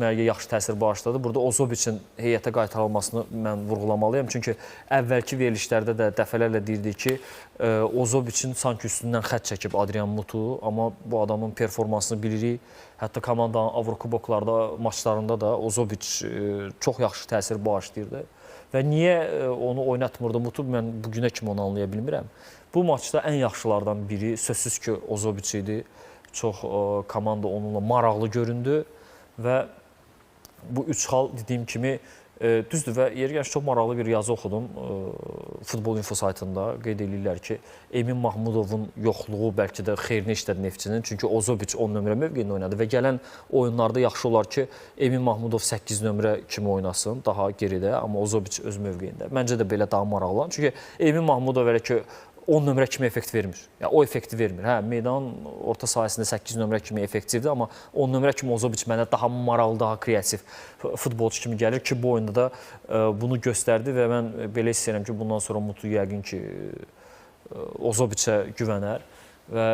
Mərgə yaxşı təsir bağışladı. Burada Ozobiçin heyətə qaytarılmasını mən vurğulamalıyam. Çünki əvvəlki verilişlərdə də dəfələrlə deyirdik ki, e, Ozobiçin sanki üstündən xətt çəkib Adrian Mutu, amma bu adamın performansını bilirik. Hətta komandanın Avrokuboklarda maçlarında da Ozobiç e, çox yaxşı təsir bağışlayırdı. Və niyə e, onu oynatmırdı Mutu mən bu günə kimi onu anlaya bilmirəm. Bu maçda ən yaxşılardan biri sözsüz ki Ozobiç idi. Çox komanda onunla maraqlı göründü və bu üç hal dediyim kimi e, düzdür və yeri gəlmiş çox maraqlı bir yazı oxudum e, futbol info saytında qeyd edirlər ki, Emin Mahmudovun yoxluğu bəlkə də xeyrinə işlədi Neftçinin. Çünki Ozobiç 10 nömrə mövqeyində oynadı və gələn oyunlarda yaxşı olar ki, Emin Mahmudov 8 nömrə kimi oynasın, daha geridə, amma Ozobiç öz mövqeyində. Məncə də belə daha maraqlı. Çünki Emin Mahmudov elə ki 10 nömrə kimi effekt vermir. Ya o effekti vermir. Hə, meydan orta sahəsində 8 nömrə kimi effektivdir, amma 10 nömrə kimi Ozobiç mənə daha maraqlı, daha kreativ futbolçu kimi gəlir ki, bu oyunda da e, bunu göstərdi və mən belə hiss edirəm ki, bundan sonra Mutu yəqin ki e, Ozobiçə güvənər və